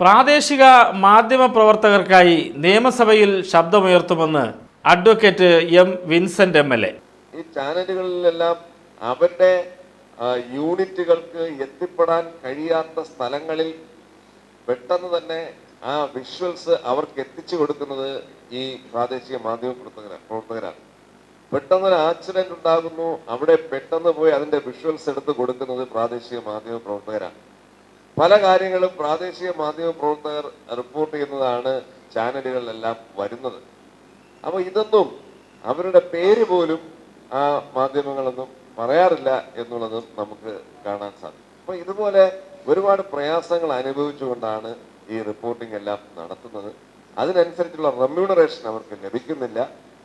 പ്രാദേശിക മാധ്യമ പ്രവർത്തകർക്കായി നിയമസഭയിൽ ശബ്ദമുയർത്തുമെന്ന് advocate M Vincent M L A. ഈ ചാനലുകളിലെല്ലാം അവരുടെ യൂണിറ്റുകൾക്ക് എത്തിപ്പെടാൻ കഴിയാത്ത സ്ഥലങ്ങളിൽ പെട്ടെന്ന് തന്നെ ആ വിഷ്വൽസ് അവർക്ക് എത്തിച്ചു കൊടുക്കുന്നത് ഈ പ്രാദേശിക മാധ്യമ പ്രവർത്തകരാ പ്രവർത്തകരാണ്. പെട്ടെന്ന് ഒരു ആക്സിഡന്റ് ഉണ്ടാകുന്നു അവിടെ പെട്ടെന്ന് പോയി അതിന്റെ വിഷ്വൽസ് എടുത്ത് കൊടുക്കുന്നത് പ്രാദേശിക മാധ്യമ പ്രവർത്തകരാണ്. പല കാര്യങ്ങളും പ്രാദേശിക മാധ്യമ പ്രവർത്തകർ റിപ്പോർട്ട് ചെയ്യുന്നതാണ് ചാനലുകളിലെല്ലാം വരുന്നത്. അപ്പോൾ ഇതൊന്നും അവരുടെ പേര് പോലും ആ മാധ്യമങ്ങളൊന്നും പറയാറില്ല എന്നുള്ളതും നമുക്ക് കാണാൻ സാധിക്കും. അപ്പോൾ ഇതുപോലെ ഒരുപാട് പ്രയാസങ്ങൾ അനുഭവിച്ചുകൊണ്ടാണ് ഈ റിപ്പോർട്ടിംഗ് എല്ലാം നടത്തുന്നത്. അതിനനുസരിച്ചുള്ള റെമ്യൂണറേഷൻ അവർക്ക് ലഭിക്കുന്നില്ല.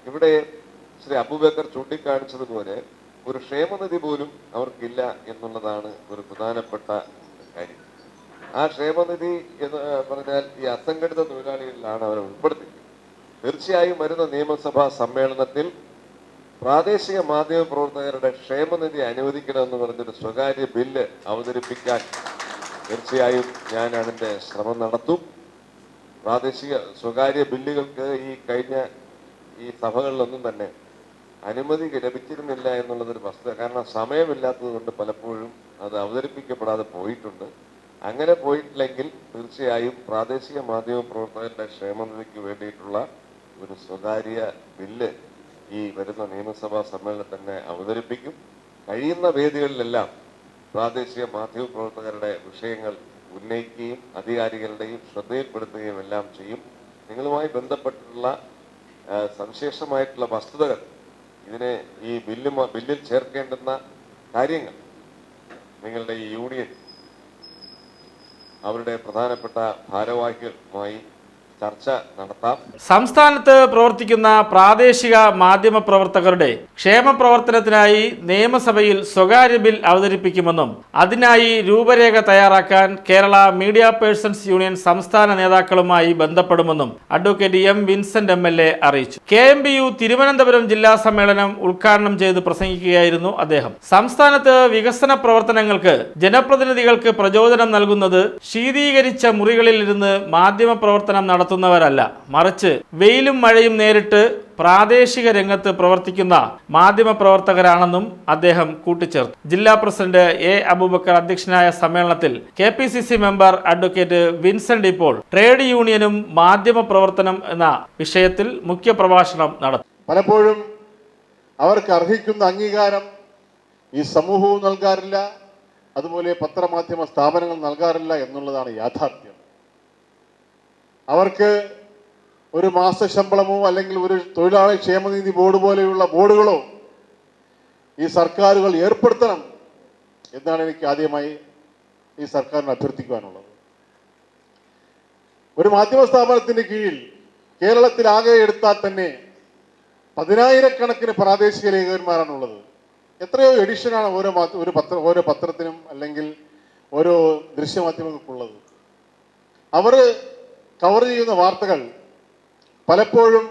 ഇവിടെ ശ്രീ അബൂബക്കർ ചൂണ്ടിക്കാണിച്ചതുപോലെ ഒരു ക്ഷേമനിധി പോലും അവർക്കില്ല എന്നുള്ളതാണ് ഒരു പ്രധാനപ്പെട്ട കാര്യം. ആ ക്ഷേമനിധി എന്ന് പറഞ്ഞാൽ ഈ അസംഘടിത തൊഴിലാളികളിലാണ് അവരെ ഉൾപ്പെടുത്തി തീർച്ചയായും വരുന്ന നിയമസഭാ സമ്മേളനത്തിൽ പ്രാദേശിക മാധ്യമ പ്രവർത്തകരുടെ ക്ഷേമനിധി അനുവദിക്കണമെന്ന് പറഞ്ഞൊരു സ്വകാര്യ ബില്ല് അവതരിപ്പിക്കാൻ തീർച്ചയായും ഞാൻ അതിന്റെ ശ്രമം നടത്തും. പ്രാദേശിക സ്വകാര്യ ബില്ലുകൾക്ക് ഈ കഴിഞ്ഞ ഈ സഭകളിലൊന്നും തന്നെ അനുമതി ലഭിച്ചിരുന്നില്ല എന്നുള്ളതൊരു വസ്തുത. കാരണം സമയമില്ലാത്തത് കൊണ്ട് പലപ്പോഴും അത് അവതരിപ്പിക്കപ്പെടാതെ പോയിട്ടുണ്ട്. അങ്ങനെ പോയിട്ടില്ലെങ്കിൽ തീർച്ചയായും പ്രാദേശിക മാധ്യമ പ്രവർത്തകരുടെ ക്ഷേമനിധിക്ക് വേണ്ടിയിട്ടുള്ള ഒരു സ്വകാര്യ ബില്ല് ഈ വരുന്ന നിയമസഭാ സമ്മേളനത്തിൽ തന്നെ അവതരിപ്പിക്കും. കഴിയുന്ന വേദികളിലെല്ലാം പ്രാദേശിക മാധ്യമ പ്രവർത്തകരുടെ വിഷയങ്ങൾ ഉന്നയിക്കുകയും അധികാരികളുടെയും ശ്രദ്ധയിൽപ്പെടുത്തുകയും എല്ലാം ചെയ്യും. നിങ്ങളുമായി ബന്ധപ്പെട്ടിട്ടുള്ള സവിശേഷമായിട്ടുള്ള വസ്തുതകൾ ഇതിനെ ഈ ബില്ലുമായി ബില്ലിൽ ചേർക്കേണ്ടുന്ന കാര്യങ്ങൾ നിങ്ങളുടെ ഈ യൂണിയൻ അവരുടെ പ്രധാനപ്പെട്ട ഭാരവാഹികളുമായി ചർച്ച നടത്താം. സംസ്ഥാനത്ത് പ്രവർത്തിക്കുന്ന പ്രാദേശിക മാധ്യമ പ്രവർത്തകരുടെ ക്ഷേമ പ്രവർത്തനത്തിനായി നിയമസഭയിൽ സ്വകാര്യ ബിൽ അവതരിപ്പിക്കുമെന്നും അതിനായി രൂപരേഖ തയ്യാറാക്കാൻ കേരള മീഡിയ പേഴ്സൺസ് യൂണിയൻ സംസ്ഥാന നേതാക്കളുമായി ബന്ധപ്പെടുമെന്നും advocate M Vincent M L A അറിയിച്ചു. K M B U Thiruvananthapuram ജില്ലാ സമ്മേളനം ഉദ്ഘാടനം ചെയ്ത് പ്രസംഗിക്കുകയായിരുന്നു അദ്ദേഹം. സംസ്ഥാനത്ത് വികസന പ്രവർത്തനങ്ങൾക്ക് ജനപ്രതിനിധികൾക്ക് പ്രചോദനം നൽകുന്നത് ശീതീകരിച്ച മുറികളിലിരുന്ന് മാധ്യമ പ്രവർത്തനം നടത്തുന്നവരല്ല. മറിച്ച് വെയിലും മഴയും നേരിട്ട് പ്രാദേശിക രംഗത്ത് പ്രവർത്തിക്കുന്ന മാധ്യമ പ്രവർത്തകരാണെന്നും അദ്ദേഹം കൂട്ടിച്ചേർത്തു. ജില്ലാ പ്രസിഡന്റ് എ അബൂബക്കർ അധ്യക്ഷനായ സമ്മേളനത്തിൽ K P C C member advocate Vincent ഇപ്പോൾ ട്രേഡ് യൂണിയനും മാധ്യമ പ്രവർത്തനം എന്ന വിഷയത്തിൽ മുഖ്യപ്രഭാഷണം നടത്തി. പലപ്പോഴും അവർക്ക് അർഹിക്കുന്ന അംഗീകാരം ഈ സമൂഹവും നൽകാറില്ല. അതുപോലെ പത്രമാധ്യമ സ്ഥാപനങ്ങൾ നൽകാറില്ല എന്നുള്ളതാണ് യാഥാർത്ഥ്യം. അവർക്ക് ഒരു മാസശമ്പളമോ അല്ലെങ്കിൽ ഒരു തൊഴിലാളി ക്ഷേമനിധി ബോർഡ് പോലെയുള്ള ബോർഡുകളോ ഈ സർക്കാരുകൾ ഏർപ്പെടുത്തണം എന്നാണ് എനിക്ക് ആദ്യമായി ഈ സർക്കാരിന് അഭ്യർത്ഥിക്കുവാനുള്ളത്. ഒരു മാധ്യമ സ്ഥാപനത്തിന്റെ കീഴിൽ കേരളത്തിലാകെ എടുത്താൽ തന്നെ പതിനായിരക്കണക്കിന് പ്രാദേശിക ലേഖകന്മാരാണുള്ളത്. എത്രയോ എഡിഷനാണ് ഓരോ ഒരു പത്ര ഓരോ പത്രത്തിനും അല്ലെങ്കിൽ ഓരോ ദൃശ്യമാധ്യമങ്ങൾക്കുള്ളത്. അവർ കവർ ചെയ്യുന്ന വാർത്തകൾ പലപ്പോഴും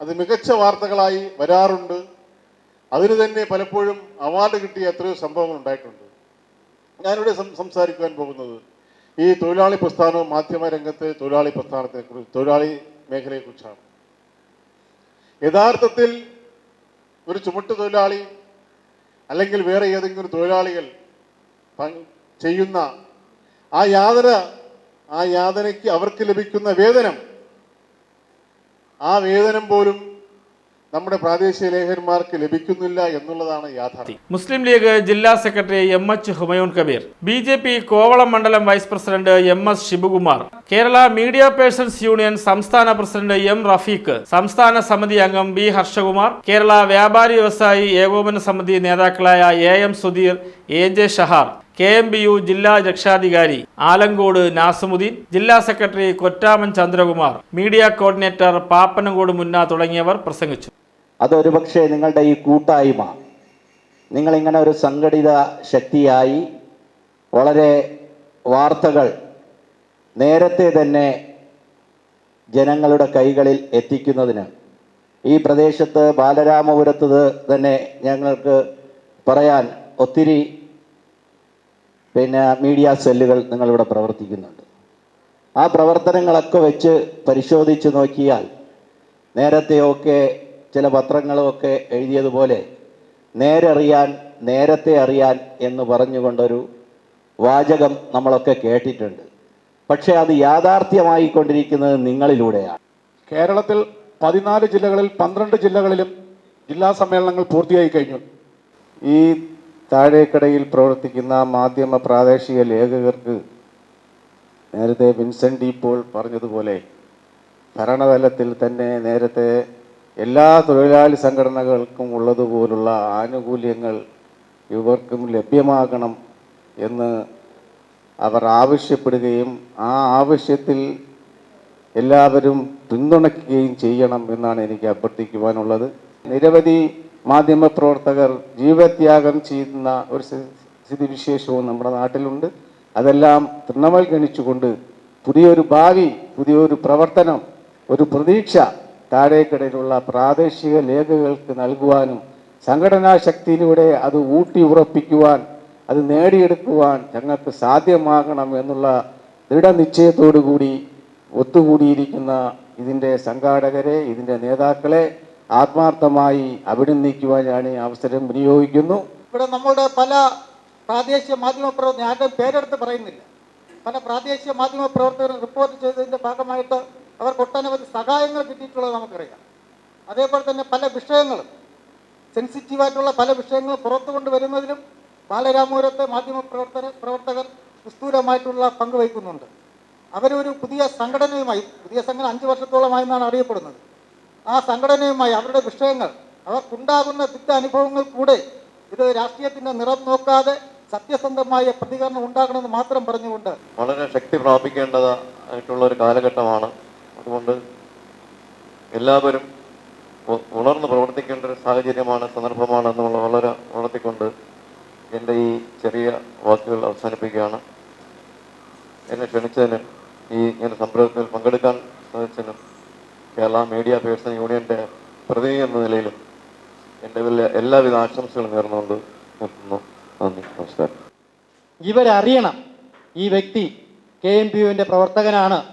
അത് മികച്ച വാർത്തകളായി വരാറുണ്ട്. അതിന് തന്നെ പലപ്പോഴും അവാർഡ് കിട്ടിയ എത്രയോ സംഭവങ്ങൾ ഉണ്ടായിട്ടുണ്ട്. ഞാനിവിടെ സംസാരിക്കുവാൻ പോകുന്നത് ഈ തൊഴിലാളി പ്രസ്ഥാനവും മാധ്യമ രംഗത്തെ തൊഴിലാളി പ്രസ്ഥാനത്തെ കുറിച്ച് തൊഴിലാളി മേഖലയെക്കുറിച്ചാണ് യഥാർത്ഥത്തിൽ ഒരു ചുമട്ട് തൊഴിലാളി അല്ലെങ്കിൽ വേറെ ഏതെങ്കിലും തൊഴിലാളികൾ ചെയ്യുന്ന ആ യാതന ആ യാതനയ്ക്ക് അവർക്ക് ലഭിക്കുന്ന വേതനം. ആ വേതനം പോലും നമ്മുടെ പ്രാദേശിക ലേഖകന്മാർക്ക് ലഭിക്കുന്നില്ല എന്നുള്ളതാണ് യാഥാർത്ഥ്യം. മുസ്ലിം ലീഗ് ജില്ലാ secretary M H Humayun Kabir B J P Kovalam മണ്ഡലം vice president M S Sivakumar Kerala media persons union സംസ്ഥാന പ്രസിഡന്റ് എം റഫീഖ് സംസ്ഥാന സമിതി അംഗം ബി ഹർഷകുമാർ കേരള വ്യാപാരി വ്യവസായി ഏകോപന സമിതി നേതാക്കളായ A M Sudheer A J Shahar K M B U ജില്ലാ രക്ഷാധികാരി ആലങ്കോട് നാസമുദ്ദീൻ ജില്ലാ secretary Kottaman Chandrakumar media coordinator Pappanamcode Munna തുടങ്ങിയവർ പ്രസംഗിച്ചു. അതൊരുപക്ഷെ നിങ്ങളുടെ ഈ കൂട്ടായ്മ നിങ്ങളിങ്ങനെ ഒരു സംഘടിത ശക്തിയായി വളരെ വാർത്തകൾ നേരത്തെ തന്നെ ജനങ്ങളുടെ കൈകളിൽ എത്തിക്കുന്നതിന് ഈ പ്രദേശത്ത് ബാലരാമപുരത്ത് തന്നെ ഞങ്ങൾക്ക് പറയാൻ ഒത്തിരി പിന്നെ മീഡിയ സെല്ലുകൾ നിങ്ങളിവിടെ പ്രവർത്തിക്കുന്നുണ്ട്. ആ പ്രവർത്തനങ്ങളൊക്കെ വെച്ച് പരിശോധിച്ച് നോക്കിയാൽ നേരത്തെയൊക്കെ ചില പത്രങ്ങളൊക്കെ എഴുതിയതുപോലെ നേരറിയാൻ നേരത്തെ അറിയാൻ എന്ന് പറഞ്ഞുകൊണ്ടൊരു വാചകം നമ്മളൊക്കെ കേട്ടിട്ടുണ്ട്. പക്ഷേ അത് യാഥാർത്ഥ്യമായി കൊണ്ടിരിക്കുന്നത് നിങ്ങളിലൂടെയാണ്. കേരളത്തിൽ പതിനാല് ജില്ലകളിൽ പന്ത്രണ്ട് ജില്ലകളിലും ജില്ലാ സമ്മേളനങ്ങൾ പൂർത്തിയായി കഴിഞ്ഞു. ഈ താഴേക്കടയിൽ പ്രവർത്തിക്കുന്ന മാധ്യമ പ്രാദേശിക ലേഖകർക്ക് നേരത്തെ വിൻസെന്റ് ഡി പോൾ പറഞ്ഞതുപോലെ ഭരണതലത്തിൽ തന്നെ നേരത്തെ എല്ലാ തൊഴിലാളി സംഘടനകൾക്കും ഉള്ളതുപോലുള്ള ആനുകൂല്യങ്ങൾ ഇവർക്കും ലഭ്യമാകണം എന്ന് അവർ ആവശ്യപ്പെടുകയും ആ ആവശ്യത്തിൽ എല്ലാവരും പിന്തുണയ്ക്കുകയും ചെയ്യണം എന്നാണ് എനിക്ക് അഭ്യർത്ഥിക്കുവാനുള്ളത്. നിരവധി മാധ്യമപ്രവർത്തകർ ജീവത്യാഗം ചെയ്യുന്ന ഒരു സ്ഥി- സ്ഥിതിവിശേഷവും നമ്മുടെ നാട്ടിലുണ്ട്. അതെല്ലാം തൃണവൽഗണിച്ചുകൊണ്ട് പുതിയൊരു ഭാവി പുതിയൊരു പ്രവർത്തനം ഒരു പ്രതീക്ഷ താഴേക്കിടയിലുള്ള പ്രാദേശിക ലേഖകൾക്ക് നൽകുവാനും സംഘടനാ ശക്തിയിലൂടെ അത് ഊട്ടി ഉറപ്പിക്കുവാൻ അത് നേടിയെടുക്കുവാൻ ഞങ്ങൾക്ക് സാധ്യമാകണം എന്നുള്ള ദൃഢനിശ്ചയത്തോടു കൂടി ഒത്തുകൂടിയിരിക്കുന്ന ഇതിന്റെ സംഘാടകരെ ഇതിന്റെ നേതാക്കളെ ആത്മാർത്ഥമായി അഭിനന്ദിക്കുവാൻ ഞാൻ ഈ അവസരം വിനിയോഗിക്കുന്നു. ഇവിടെ നമ്മുടെ പല പ്രാദേശിക മാധ്യമ പ്രവർത്തകർ ആരുടെയും പേരെടുത്ത് പറയുന്നില്ല. പല പ്രാദേശിക മാധ്യമ പ്രവർത്തകരും റിപ്പോർട്ട് ചെയ്തതിന്റെ ഭാഗമായിട്ട് അവർക്ക് ഒട്ടനവധി സഹായങ്ങൾ കിട്ടിയിട്ടുള്ളത് നമുക്കറിയാം. അതേപോലെ തന്നെ പല വിഷയങ്ങളും സെൻസിറ്റീവായിട്ടുള്ള പല വിഷയങ്ങളും പുറത്തു കൊണ്ടുവരുന്നതിലും ബാലരാമപുരത്തെ മാധ്യമ പ്രവർത്തകർ പ്രവർത്തകർ വിസ്തൂരമായിട്ടുള്ള പങ്ക് വഹിക്കുന്നുണ്ട് അവരൊരു പുതിയ സംഘടനയുമായി പുതിയ സംഘടന അഞ്ച് വർഷത്തോളമായി എന്നാണ് അറിയപ്പെടുന്നത്. ആ സംഘടനയുമായി അവരുടെ വിഷയങ്ങൾ അവർക്കുണ്ടാകുന്ന തിക്ത അനുഭവങ്ങൾ കൂടെ ഇത് രാഷ്ട്രീയത്തിന്റെ നിറം നോക്കാതെ സത്യസന്ധമായ പ്രതികരണം ഉണ്ടാകണമെന്ന് മാത്രം പറഞ്ഞുകൊണ്ട് വളരെ ശക്തി പ്രാപിക്കേണ്ടതായിട്ടുള്ള ഒരു കാലഘട്ടമാണ്. അതുകൊണ്ട് എല്ലാവരും ഉണർന്ന് പ്രവർത്തിക്കേണ്ട ഒരു സാഹചര്യമാണ് സന്ദർഭമാണ് എന്നുള്ള വളരെ ഉണർത്തിക്കൊണ്ട് എന്റെ ഈ ചെറിയ വാക്കുകൾ അവസാനിപ്പിക്കുകയാണ്. എന്നെ ക്ഷണിച്ചതിന് ഈ ഇങ്ങനെ സംരംഭത്തിൽ പങ്കെടുക്കാൻ സാധിച്ചതിനും കേരള മീഡിയ പേഴ്സൺ യൂണിയന്റെ പ്രതിനിധി എന്ന നിലയിൽ എന്റെ വലിയ എല്ലാവിധ ആശംസകളും നേർന്നുകൊണ്ട് നിർത്തുന്നു. നന്ദി. നമസ്കാരം. ഇവരറിയണം ഈ വ്യക്തി കെ എം പി യുവിന്റെ പ്രവർത്തകനാണ്.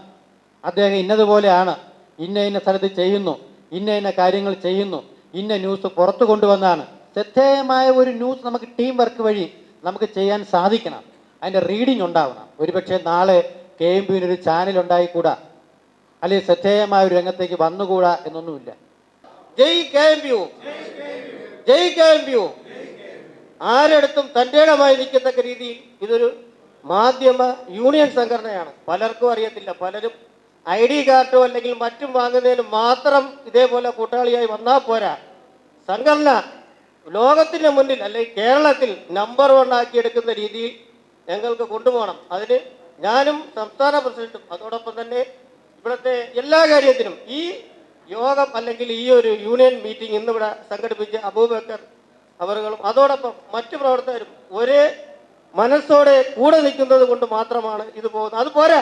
അദ്ദേഹം ഇന്നതുപോലെയാണ്. ഇന്ന ഇന്ന സ്ഥലത്ത് ചെയ്യുന്നു. ഇന്ന ഇന്ന കാര്യങ്ങൾ ചെയ്യുന്നു. ഇന്ന ന്യൂസ് പുറത്തു കൊണ്ടുവന്നാണ്. ശ്രദ്ധേയമായ ഒരു ന്യൂസ് നമുക്ക് ടീം വർക്ക് വഴി നമുക്ക് ചെയ്യാൻ സാധിക്കണം. അതിന്റെ റീഡിംഗ് ഉണ്ടാവണം. ഒരുപക്ഷെ നാളെ കെ എം ഒരു ചാനൽ ഉണ്ടായിക്കൂടാ. അല്ലെങ്കിൽ ശ്രദ്ധേയമായ ഒരു രംഗത്തേക്ക് വന്നുകൂടാ എന്നൊന്നുമില്ല. ജയ് കെ എം യു. ജയ് കെ എം യു. ആരെടുത്തും തന്റെ ഇടമായി നിൽക്കത്തക്ക രീതിയിൽ ഇതൊരു മാധ്യമ യൂണിയൻ സംഘടനയാണ്. പലർക്കും അറിയത്തില്ല. പലരും ഐ ഡി കാർഡോ അല്ലെങ്കിൽ മറ്റും വാങ്ങുന്നതിന് മാത്രം ഇതേപോലെ കൂട്ടാളിയായി വന്നാൽ പോരാ. സംഘടന ലോകത്തിന്റെ മുന്നിൽ അല്ലെങ്കിൽ കേരളത്തിൽ നമ്പർ വൺ ആക്കി എടുക്കുന്ന രീതിയിൽ ഞങ്ങൾക്ക് കൊണ്ടുപോകണം. അതിന് ഞാനും സംസ്ഥാന പ്രസിഡന്റും അതോടൊപ്പം തന്നെ ഇവിടുത്തെ എല്ലാ കാര്യത്തിനും ഈ യോഗം അല്ലെങ്കിൽ ഈ ഒരു യൂണിയൻ മീറ്റിംഗ് ഇന്നിവിടെ സംഘടിപ്പിച്ച അബൂബക്കർ അവറുകളും അതോടൊപ്പം മറ്റു പ്രവർത്തകരും ഒരേ മനസ്സോടെ കൂടെ നിൽക്കുന്നത് കൊണ്ട് മാത്രമാണ് ഇത് പോകുന്നത്. അത് പോരാ.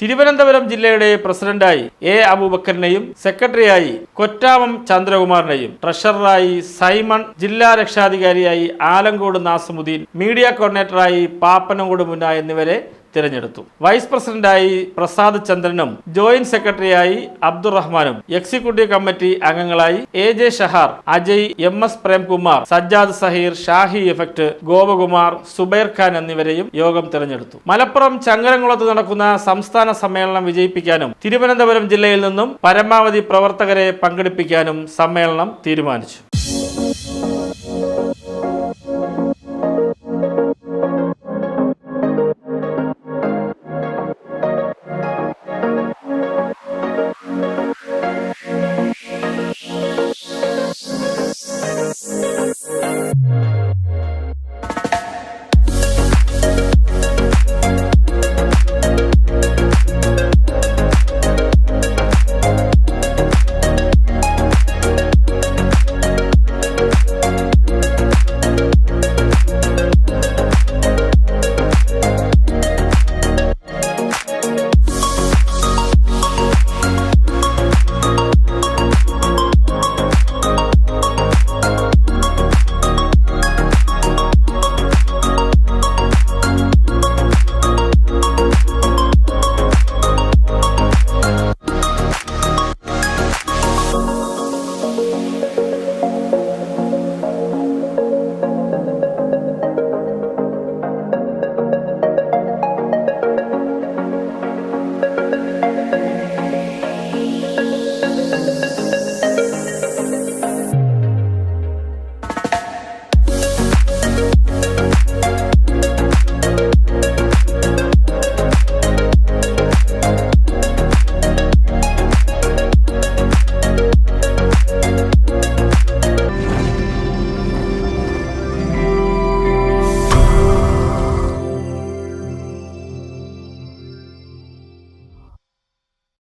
തിരുവനന്തപുരം ജില്ലയുടെ പ്രസിഡന്റായി എ അബൂബക്കറിനെയും സെക്രട്ടറിയായി കൊറ്റാവം ചന്ദ്രകുമാറിനെയും ട്രഷററായി സൈമൺ ജില്ലാ രക്ഷാധികാരിയായി ആലങ്കോട് നാസമുദ്ദീൻ മീഡിയ കോർഡിനേറ്ററായി പാപ്പനങ്കോട് മുന്ന എന്നിവരെ തിരഞ്ഞെടുത്തു. വൈസ് പ്രസിഡന്റായി പ്രസാദ് ചന്ദ്രനും ജോയിന്റ് സെക്രട്ടറിയായി അബ്ദുറഹ്മാനും എക്സിക്യൂട്ടീവ് കമ്മിറ്റി അംഗങ്ങളായി A J Shahar Ajay M S Premkumar Sajjad Saheer Shahi effect Gopakumar Subair Khan എന്നിവരെയും യോഗം തിരഞ്ഞെടുത്തു. മലപ്പുറം ചങ്ങരംകുളത്ത് നടക്കുന്ന സംസ്ഥാന സമ്മേളനം വിജയിപ്പിക്കാനും തിരുവനന്തപുരം ജില്ലയിൽ നിന്നും പരമാവധി പ്രവർത്തകരെ പങ്കെടുപ്പിക്കാനും സമ്മേളനം തീരുമാനിച്ചു.